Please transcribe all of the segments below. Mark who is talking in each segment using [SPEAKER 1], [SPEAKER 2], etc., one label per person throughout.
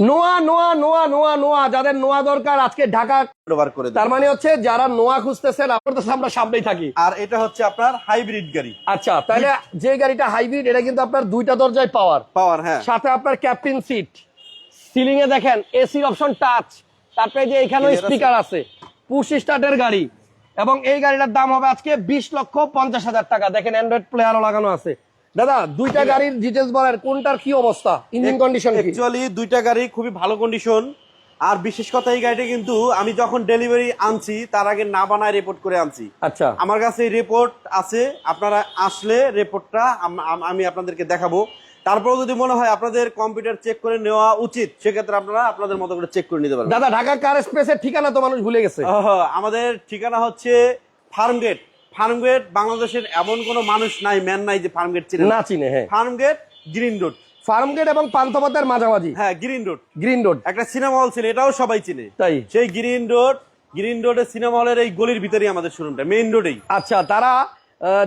[SPEAKER 1] নোয়া নোয়া নোয়া নোয়া নোয়া যাদের নোয়া দরকার আজকে ঢাকা
[SPEAKER 2] ব্যবহার করে
[SPEAKER 1] তার মানে হচ্ছে যারা নোয়া খুঁজতেছেন আপনার আমরা সামনেই থাকি।
[SPEAKER 2] আর এটা হচ্ছে আপনার হাইব্রিড গাড়ি।
[SPEAKER 1] আচ্ছা তাহলে যে গাড়িটা হাইব্রিড এটা কিন্তু আপনার দুইটা দরজায় পাওয়ার
[SPEAKER 2] পাওয়ার হ্যাঁ।
[SPEAKER 1] সাথে আপনার ক্যাপ্টেন সিট সিলিং এ দেখেন এসি অপশন টাচ তারপরে যে
[SPEAKER 2] এখানে?
[SPEAKER 1] স্পিকার আছে। পুশ স্টার্টের গাড়ি। এবং এই গাড়িটার দাম হবে আজকে বিশ লক্ষ পঞ্চাশ হাজার টাকা। দেখেন অ্যান্ড্রয়েড প্লেয়ারও লাগানো আছে। দাদা দুইটা গাড়ির ডিটেলস বলেন কোনটার কি অবস্থা? ইঞ্জিন কন্ডিশন কি?
[SPEAKER 2] অ্যাকচুয়ালি দুইটা গাড়ি খুবই ভালো কন্ডিশন আর বিশেষ কথা এই গাড়িটা কিন্তু আমি যখন ডেলিভারি আনছি তার আগে না বানায় রিপোর্ট করে আনছি।
[SPEAKER 1] আচ্ছা।
[SPEAKER 2] আমার কাছে রিপোর্ট আছে আপনারা আসলে রিপোর্টটা আমি আপনাদেরকে দেখাবো। তারপরে যদি মনে হয় আপনাদের কম্পিউটার চেক করে নেওয়া উচিত সেক্ষেত্রে আপনারা আপনাদের মতো করে চেক করে নিতে পারবেন।
[SPEAKER 1] দাদা ঢাকা কার স্পেসের ঠিকানা তো মানুষ ভুলে গেছে।
[SPEAKER 2] আমাদের ঠিকানা হচ্ছে ফার্মগেট ফার্মগেট বাংলাদেশের এমন কোনো মানুষ নাই ম্যান নাই যে ফার্মগেট চিনে
[SPEAKER 1] না। চিনে হ্যাঁ।
[SPEAKER 2] ফার্মগেট গ্রিন রোড
[SPEAKER 1] ফার্ম গেট এবং পান্থপথের মাঝামাঝি।
[SPEAKER 2] হ্যাঁ গ্রিন রোড
[SPEAKER 1] গ্রিন রোড
[SPEAKER 2] একটা সিনেমা হল ছিল এটাও সবাই চিনে।
[SPEAKER 1] তাই?
[SPEAKER 2] সেই গ্রিন রোড গ্রিন রোডের সিনেমা হলের এই গলির ভিতরেই আমাদের শোরুমটা মেইন রোডেই
[SPEAKER 1] আচ্ছা তারা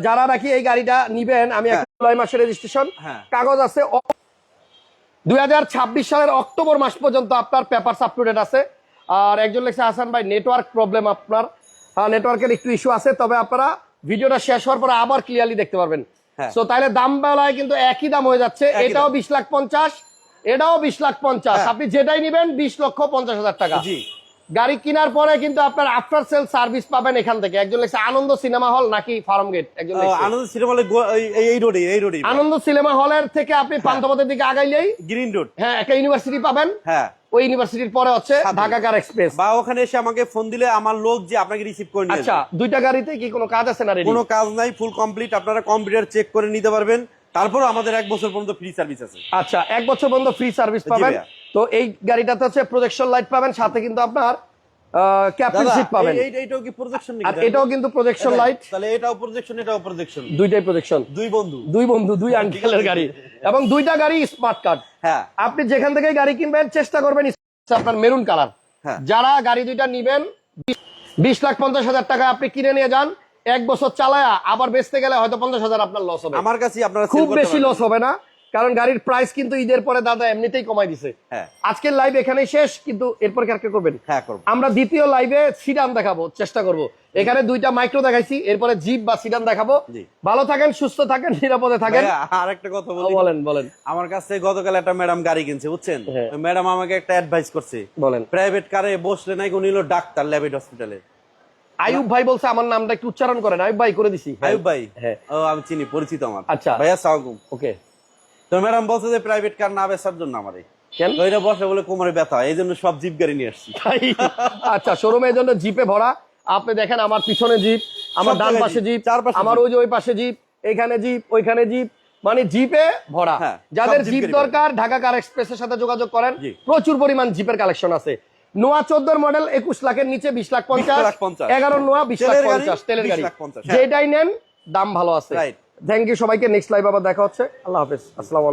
[SPEAKER 1] যারা নাকি এই গাড়িটা নিবেন আমি
[SPEAKER 2] হ্যাঁ।
[SPEAKER 1] জুলাই মাসের রেজিস্ট্রেশন
[SPEAKER 2] হ্যাঁ।
[SPEAKER 1] কাগজ আছে দুই হাজার ছাব্বিশ সালের অক্টোবর মাস পর্যন্ত আপনার পেপার আপ টু ডেট আছে। আর একজন লেখছে হাসান ভাই নেটওয়ার্ক প্রবলেম আপনার। নেটওয়ার্কের একটু ইস্যু আছে তবে আপনারা ভিডিওটা শেষ হওয়ার পরে আবার ক্লিয়ারলি দেখতে পারবেন
[SPEAKER 2] হ্যাঁ।
[SPEAKER 1] সো তাহলে দাম বেলায় কিন্তু একই দাম হয়ে যাচ্ছে এটাও। বিশ লাখ পঞ্চাশ এটাও বিশ লাখ পঞ্চাশ
[SPEAKER 2] হ্যাঁ।
[SPEAKER 1] আপনি যেটাই নেবেন বিশ লক্ষ পঞ্চাশ হাজার টাকা
[SPEAKER 2] জি
[SPEAKER 1] গাড়ি কেনার পরে কিন্তু আপনার আফটার সেল সার্ভিস পাবেন এখান থেকে। একজন লেখছে আনন্দ সিনেমা হল নাকি ফার্ম গেট একজন
[SPEAKER 2] আনন্দ সিনেমা হলের গো- এই- রোডে এই রোডে
[SPEAKER 1] আনন্দ সিনেমা হলের থেকে আপনি
[SPEAKER 2] হ্যাঁ।
[SPEAKER 1] পান্থপথের দিকে আগাইলেই
[SPEAKER 2] গ্রিন রোড
[SPEAKER 1] হ্যাঁ একটা ইউনিভার্সিটি পাবেন।
[SPEAKER 2] হ্যাঁ।
[SPEAKER 1] ওই ইউনিভার্সিটির পরে হচ্ছে
[SPEAKER 2] সাথে।
[SPEAKER 1] ঢাকা কার এক্সপ্রেস
[SPEAKER 2] বা ওখানে এসে আমাকে ফোন দিলে আমার লোক যে আপনাকে রিসিভ করে নিয়ে
[SPEAKER 1] আচ্ছা দুইটা গাড়িতে কি কোনো কাজ আছে না
[SPEAKER 2] কোনো কাজ নাই ফুল কমপ্লিট আপনারা কম্পিউটার চেক করে নিতে পারবেন। তারপরও আমাদের এক বছর পর্যন্ত ফ্রি সার্ভিস আছে।
[SPEAKER 1] আচ্ছা এক বছর পর্যন্ত ফ্রি সার্ভিস পাবেন। তো এই গাড়িটাতে হচ্ছে প্রজেকশন লাইট পাবেন সাথে কিন্তু আপনার ক্যাপ্টেন সিট পাবেন।
[SPEAKER 2] এই- এই- এইটাও কি প্রজেকশন
[SPEAKER 1] আর এটাও কিন্তু প্রজেকশন লাইট
[SPEAKER 2] তাহলে এটাও প্রজেকশন এটাও প্রজেকশন
[SPEAKER 1] দুইটাই প্রজেকশন
[SPEAKER 2] দুই বন্ধু।
[SPEAKER 1] দুই বন্ধু দুই আঙ্কেলের গাড়ি। এবং দুইটা গাড়ি স্মার্ট কার্ড
[SPEAKER 2] হ্যাঁ।
[SPEAKER 1] আপনি যেখান থেকে গাড়ি কিনবেন চেষ্টা করবেন আপনার মেরুন কালার
[SPEAKER 2] হ্যাঁ।
[SPEAKER 1] যারা গাড়ি দুইটা নিবেন বিশ লাখ পঞ্চাশ হাজার টাকা আপনি কিনে নিয়ে যান। এক বছর চালায়া আবার বেচতে গেলে হয়তো পঞ্চাশ হাজার আপনার লস হবে।
[SPEAKER 2] আমার কাছে আপনারা
[SPEAKER 1] খুব বেশি লস হবে না। কারণ গাড়ির প্রাইস কিন্তু ঈদের পরে দাদা এমনিতেই কমাই দিছে।
[SPEAKER 2] হ্যাঁ।
[SPEAKER 1] আজকের লাইভ এখানেই শেষ কিন্তু এরপর কারকে করবেন?
[SPEAKER 2] হ্যাঁ
[SPEAKER 1] আমরা দ্বিতীয় লাইভে সিডান দেখাবো চেষ্টা করব। এখানে দুইটা মাইক্রো দেখাইছি এরপরে জিপ বা সিডান দেখাবো। ভালো থাকেন সুস্থ থাকেন নিরাপদে থাকেন।
[SPEAKER 2] আর একটা কথা
[SPEAKER 1] বলেন বলেন।
[SPEAKER 2] আমার কাছে গতকাল একটা ম্যাডাম গাড়ি কিনছে বুঝছেন। ম্যাডাম আমাকে একটা অ্যাডভাইস করছে।
[SPEAKER 1] বলেন।
[SPEAKER 2] প্রাইভেট কারে বসলে নাকি উনি হলো ডাক্তার ল্যাবেট হসপিটালে।
[SPEAKER 1] আয়ুব ভাই বলছে আমার নামটা একটু উচ্চারণ করেন আয়ুব ভাই করে দিছি।
[SPEAKER 2] আয়ুব ভাই?
[SPEAKER 1] হ্যাঁ।
[SPEAKER 2] ও আমি চিনি পরিচিত আমার।
[SPEAKER 1] আচ্ছা।
[SPEAKER 2] ভাইয়া সালামালাইকুম
[SPEAKER 1] ওকে।
[SPEAKER 2] তো ম্যাডাম বলছে যে প্রাইভেট কার না বেচার জন্য আমারে।
[SPEAKER 1] কেন?
[SPEAKER 2] বসে বলে কোমরে ব্যথা এই জন্য সব জিপ গাড়ি নিয়ে আসছি।
[SPEAKER 1] আচ্ছা শোরুমে এই জন্য জিপে ভরা। আপনি দেখেন আমার পিছনে জিপ আমার ডান পাশে
[SPEAKER 2] জিপ,
[SPEAKER 1] আমার ওই যে ওই পাশে জিপ এইখানে জিপ ওইখানে জিপ মানে জিপে ভরা।
[SPEAKER 2] হ্যাঁ,
[SPEAKER 1] যাদের
[SPEAKER 2] জিপ
[SPEAKER 1] দরকার ঢাকা কার এক্সপ্রেসের সাথে যোগাযোগ করেন। প্রচুর পরিমাণ জিপের কালেকশন আছে। নোয়া চোদ্দোর মডেল একুশ লাখের নিচে বিশ লাখ পঞ্চাশ এগারো নোয়া বিশ লাখ পঞ্চাশ তেলের গাড়ি।
[SPEAKER 2] হ্যাঁ।
[SPEAKER 1] যেটাই নেন দাম ভালো আছে।
[SPEAKER 2] Right.
[SPEAKER 1] থ্যাংক ইউ সবাইকে নেক্সট লাইভ আবার দেখা হচ্ছে। আল্লাহ হাফিজ। আসসালাম